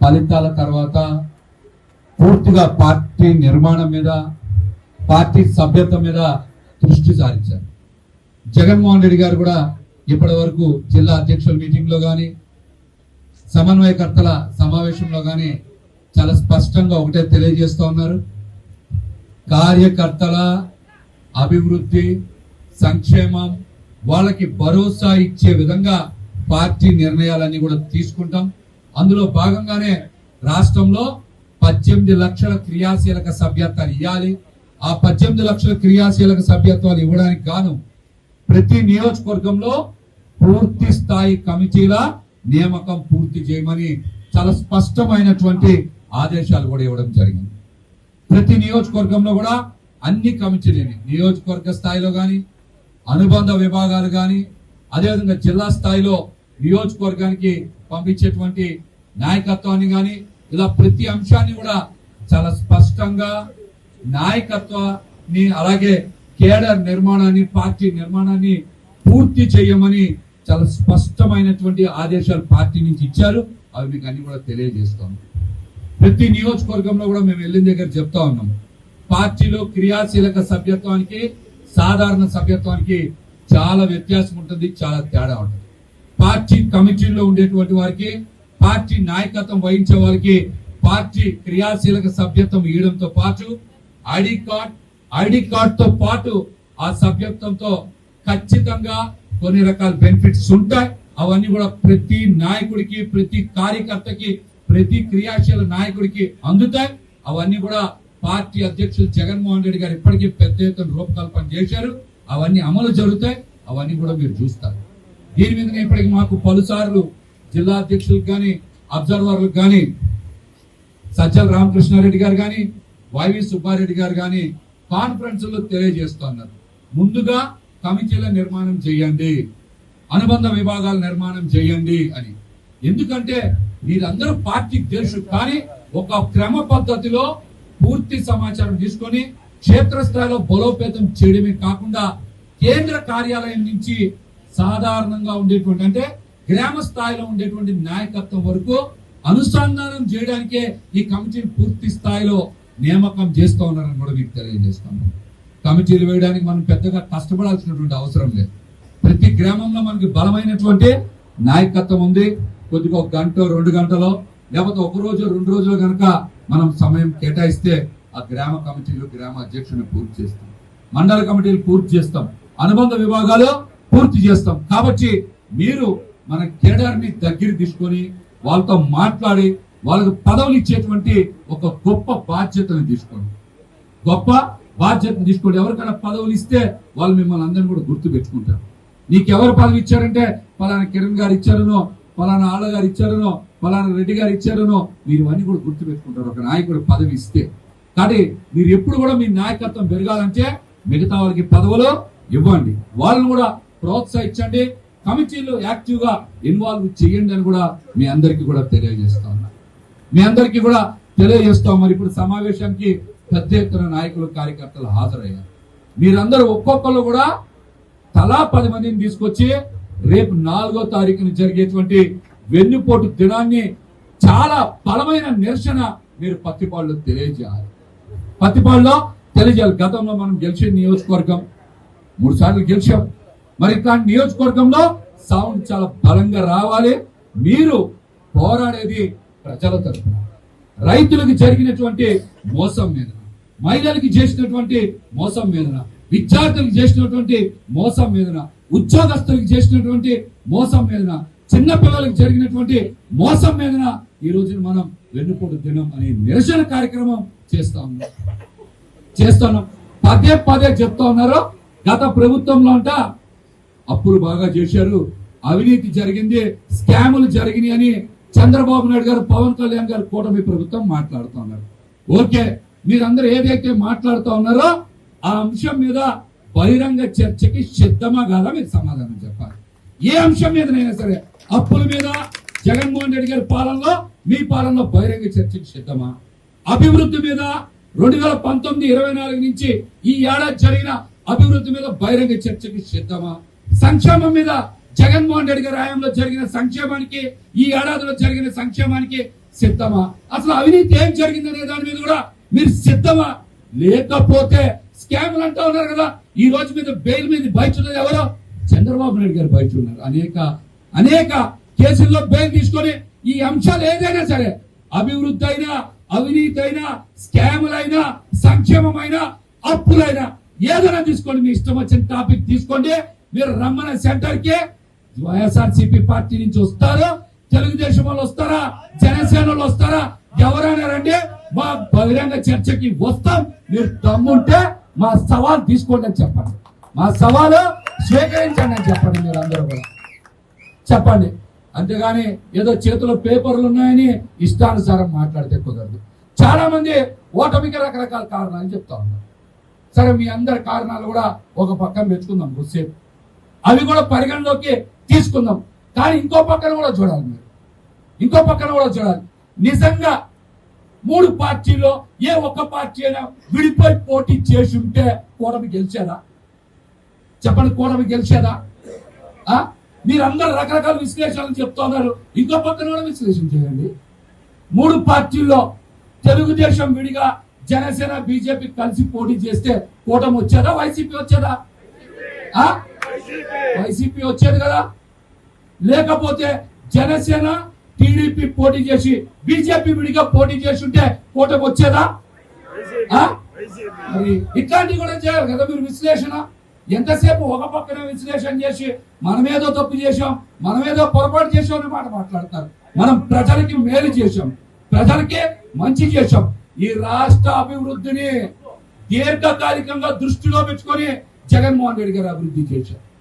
ఫలితాల తర్వాత పూర్తిగా పార్టీ నిర్మాణం మీద పార్టీ సభ్యత మీద దృష్టి సారించారు. జగన్మోహన్ రెడ్డి గారు కూడా ఇప్పటి వరకు జిల్లా అధ్యక్షుల మీటింగ్లో కానీ సమన్వయకర్తల సమావేశంలో కానీ చాలా స్పష్టంగా ఒకటే తెలియజేస్తూ ఉన్నారు. కార్యకర్తల అభివృద్ధి సంక్షేమం వాళ్ళకి భరోసా ఇచ్చే విధంగా పార్టీ నిర్ణయాలన్నీ కూడా తీసుకుంటాం. అందులో భాగంగానే రాష్ట్రంలో పద్దెనిమిది లక్షల క్రియాశీలక సభ్యత్వాలు ఇవ్వాలి ఆ పద్దెనిమిది లక్షల క్రియాశీలక సభ్యత్వాలు ఇవ్వడానికి గాను ప్రతి నియోజకవర్గంలో పూర్తి స్థాయి కమిటీల నియామకం పూర్తి చేయమని చాలా స్పష్టమైనటువంటి ఆదేశాలు కూడా ఇవ్వడం జరిగింది. ప్రతి నియోజకవర్గంలో కూడా అన్ని కమిటీలని నియోజకవర్గ స్థాయిలో కానీ అనుబంధ విభాగాలు కానీ అదేవిధంగా జిల్లా స్థాయిలో నియోజకవర్గానికి పంపించేటువంటి నాయకత్వాన్ని కానీ ఇలా ప్రతి అంశాన్ని కూడా చాలా స్పష్టంగా నాయకత్వాన్ని అలాగే కేడర్ నిర్మాణాన్ని పార్టీ నిర్మాణాన్ని పూర్తి చేయమని చాలా స్పష్టమైనటువంటి ఆదేశాలు పార్టీ నుంచి ఇచ్చారు. అవి మీకు అన్ని కూడా తెలియజేస్తాం. ప్రతి నియోజకవర్గంలో కూడా మేము వెళ్ళిన దగ్గర చెప్తా ఉన్నాం. పార్టీలో క్రియాశీలక సభ్యత్వానికి సాధారణ సభ్యత్వానికి చాలా వ్యత్యాసం ఉంటుంది చాలా తేడా ఉంటుంది. పార్టీ కమిటీల్లో ఉండేటువంటి వారికి పార్టీ నాయకత్వం వహించే వారికి పార్టీ క్రియాశీలక సభ్యత్వం ఇవ్వడంతో పాటు ఐడి కార్డ్ ఐడి కార్డ్తో పాటు ఆ సభ్యత్వంతో ఖచ్చితంగా కొన్ని రకాల బెనిఫిట్స్ ఉంటాయి. అవన్నీ కూడా ప్రతి నాయకుడికి ప్రతి కార్యకర్తకి ప్రతి క్రియాశీల నాయకుడికి అందుతాయి. అవన్నీ కూడా పార్టీ అధ్యక్షులు జగన్మోహన్ రెడ్డి గారు ఇప్పటికీ పెద్ద ఎత్తున రూపకల్పన చేశారు. అవన్నీ అమలు జరుగుతాయి. అవన్నీ కూడా మీరు చూస్తారు. దీని మీద ఇప్పటికి మాకు పలుసార్లు జిల్లా అధ్యక్షులకు కానీ అబ్జర్వర్లకు కానీ సజ్జల రామకృష్ణారెడ్డి గారు కానీ వైవి సుబ్బారెడ్డి గారు కానీ కాన్ఫరెన్స్లో తెలియజేస్తున్నారు. ముందుగా కమిటీల నిర్మాణం చేయండి. అనుబంధ విభాగాల నిర్మాణం చేయండి అని. ఎందుకంటే మీరందరూ పార్టీకి తెలుసు కానీ ఒక క్రమ పద్ధతిలో పూర్తి సమాచారం తీసుకొని క్షేత్రస్థాయిలో బలోపేతం చేయడమే కాకుండా కేంద్ర కార్యాలయం నుంచి సాధారణంగా ఉండేటువంటి అంటే గ్రామ స్థాయిలో ఉండేటువంటి నాయకత్వం వరకు అనుసంధానం చేయడానికే ఈ కమిటీని పూర్తి స్థాయిలో నియామకం చేస్తూ ఉన్నారని కూడా మీకు తెలియజేస్తాము కమిటీలు వేయడానికి మనం పెద్దగా కష్టపడాల్సినటువంటి అవసరం లేదు. ప్రతి గ్రామంలో మనకి బలమైనటువంటి నాయకత్వం ఉంది. కొద్దిగా ఒక గంట రెండు గంటలో లేకపోతే ఒక రోజు రెండు రోజులు కనుక మనం సమయం కేటాయిస్తే ఆ గ్రామ కమిటీలు గ్రామ అధ్యక్షుని పూర్తి చేస్తాం. మండల కమిటీలు పూర్తి చేస్తాం. అనుబంధ విభాగాలు పూర్తి చేస్తాం. కాబట్టి మీరు మన కేడర్ని దగ్గర తీసుకొని వాళ్ళతో మాట్లాడి వాళ్ళకు పదవులు ఇచ్చేటువంటి ఒక గొప్ప బాధ్యతను తీసుకోండి. గొప్ప బాధ్యతను తీసుకోండి. ఎవరికైనా పదవులు ఇస్తే వాళ్ళు మిమ్మల్ని అందరిని కూడా గుర్తు పెట్టుకుంటారు. నీకు ఎవరు పదవి ఇచ్చారంటే పలానా కిరణ్ గారు ఇచ్చారనో పలానా ఆళ్ళ గారు ఇచ్చారనో పలానా రెడ్డి గారు ఇచ్చారనో మీరు ఇవన్నీ కూడా గుర్తు పెట్టుకుంటారు. ఒక నాయకుడు పదవి ఇస్తే. కానీ మీరు ఎప్పుడు కూడా మీ నాయకత్వం పెరగాలంటే మిగతా వాళ్ళకి పదవులు ఇవ్వండి. వాళ్ళని కూడా ప్రోత్సహించండి. కమిటీలు యాక్టివ్గా ఇన్వాల్వ్ చేయండి అని కూడా మీ అందరికీ కూడా తెలియజేస్తా ఉన్నా. మీ అందరికీ కూడా తెలియజేస్తాం మరి ఇప్పుడు సమావేశానికి పెద్ద ఎత్తున నాయకులు కార్యకర్తలు హాజరయ్యారు. మీరందరూ ఒక్కొక్కరు కూడా తలా పది మందిని తీసుకొచ్చి రేపు నాలుగో తారీఖున జరిగేటువంటి వెన్నుపోటు దినాన్ని చాలా బలమైన నిరసన మీరు పత్తిపాడులో తెలియజేయాలి. పత్తిపాడులో తెలియజేయాలి. గతంలో మనం గెలిచిన నియోజకవర్గం మూడు సార్లు గెలిచాం. మరి ఇట్లాంటి నియోజకవర్గంలో సౌండ్ చాలా బలంగా రావాలి. మీరు పోరాడేది ప్రజల తరఫున రైతులకు జరిగినటువంటి మోసం మీద. మహిళలకు చేసినటువంటి మోసం మీదన విద్యార్థులకు చేసినటువంటి మోసం మీదన ఉద్యోగస్తులకు చేసినటువంటి మోసం మీదన చిన్న పిల్లలకు జరిగినటువంటి మోసం మీదన ఈ రోజున మనం వెన్నుపోటు దినం అనే నిరసన కార్యక్రమం చేస్తా ఉన్నాం. చేస్తున్నాం పదే పదే చెప్తా ఉన్నారు. గత ప్రభుత్వంలో అంట అప్పులు బాగా చేశారు. అవినీతి జరిగింది స్కాములు జరిగినాయి అని చంద్రబాబు నాయుడు గారు పవన్ కళ్యాణ్ గారు కూటమి ప్రభుత్వం మాట్లాడుతూ ఉన్నారు. ఓకే మీరందరూ ఏదైతే మాట్లాడుతూ ఉన్నారో ఆ అంశం మీద బహిరంగ చర్చకి సిద్ధమా కాదా మీరు సమాధానం చెప్పాలి. ఏ అంశం మీదనైనా సరే అప్పుల మీద జగన్మోహన్ రెడ్డి గారి పాలనలో మీ పాలనలో బహిరంగ చర్చకి సిద్ధమా? అభివృద్ధి మీద రెండు వేల పంతొమ్మిది ఇరవై నాలుగు నుంచి ఈ ఏడాది జరిగిన అభివృద్ధి మీద బహిరంగ చర్చకి సిద్ధమా? సంక్షేమం మీద జగన్మోహన్ రెడ్డి గారి హయాంలో జరిగిన సంక్షేమానికి ఈ ఏడాదిలో జరిగిన సంక్షేమానికి సిద్ధమా? అసలు అవినీతి ఏం జరిగిందనే దాని మీద కూడా మీరు సిద్ధమా? లేకపోతే స్కామ్లు అంటా ఉన్నారు కదా ఈ రోజు మీద బెయిల్ మీద బయట ఉన్నది ఎవరో? చంద్రబాబు నాయుడు గారు బయట ఉన్నారు అనేక అనేక కేసుల్లో బెయిల్ తీసుకొని ఈ అంశాలు ఏదైనా సరే అభివృద్ధి అయినా అవినీతి అయినా స్కాములైనా సంక్షేమమైనా అప్పులైనా ఏదైనా తీసుకోండి. మీ ఇష్టం వచ్చిన టాపిక్ తీసుకోండి. మీరు రమ్మన్న సెంటర్కి వైఎస్ఆర్సీపీ పార్టీ నుంచి వస్తారు. తెలుగుదేశం వాళ్ళు వస్తారా? జనసేన వాళ్ళు వస్తారా? ఎవరైనా రండి. మా బహిరంగ చర్చకి వస్తాం. మీరు దమ్ముంటే మా సవాల్ తీసుకోండి అని చెప్పండి. మా సవాలు స్వీకరించండి అని చెప్పండి మీరు అందరూ కూడా. చెప్పండి. అంతేగాని ఏదో చేతిలో పేపర్లు ఉన్నాయని ఇష్టానుసారం మాట్లాడితే కుదరదు. చాలా మంది ఓటమికి రకరకాల కారణాలు చెప్తా ఉన్నారు. సరే మీ అందరి కారణాలు కూడా ఒక పక్కన పెట్టుకుందాం. కొద్దిసేపు అవి కూడా పరిగణలోకి తీసుకుందాం. కానీ ఇంకో పక్కన కూడా చూడాలి మీరు. ఇంకో పక్కన కూడా చూడాలి. నిజంగా మూడు పార్టీలో ఏ ఒక్క పార్టీ అయినా విడిపోయి పోటీ చేసి ఉంటే కూటమి గెలిచేదా? చెప్పండి కూటమి గెలిచేదా? మీరందరూ రకరకాల విశ్లేషణలు చెప్తున్నారు ఇంకో పక్కన కూడా విశ్లేషణ చేయండి. మూడు పార్టీల్లో తెలుగుదేశం విడిగా జనసేన బీజేపీ కలిసి పోటీ చేస్తే కూటమి వచ్చేదా? వైసీపీ వచ్చేదా? ఆ? వైసీపీ. వచ్చేది కదా? లేకపోతే జనసేన టీడీపీ పోటీ చేసి బీజేపీ విడిగా పోటీ చేసి ఉంటే కూటమి వచ్చేదా ఇట్లాంటివి కూడా చేయాలి కదా మీరు విశ్లేషణ? ఎంతసేపు ఒక పక్కన విశ్లేషణ చేసి మనమేదో తప్పు చేశాం మనమేదో పొరపాటు చేశాం అనే మాట మాట్లాడతారు. మనం ప్రజలకి మేలు చేశాం ప్రజలకి మంచి చేశాం. ఈ రాష్ట్ర అభివృద్ధిని దీర్ఘకాలికంగా దృష్టిలో పెట్టుకొని జగన్మోహన్ రెడ్డి గారు అభివృద్ధి చేశారు.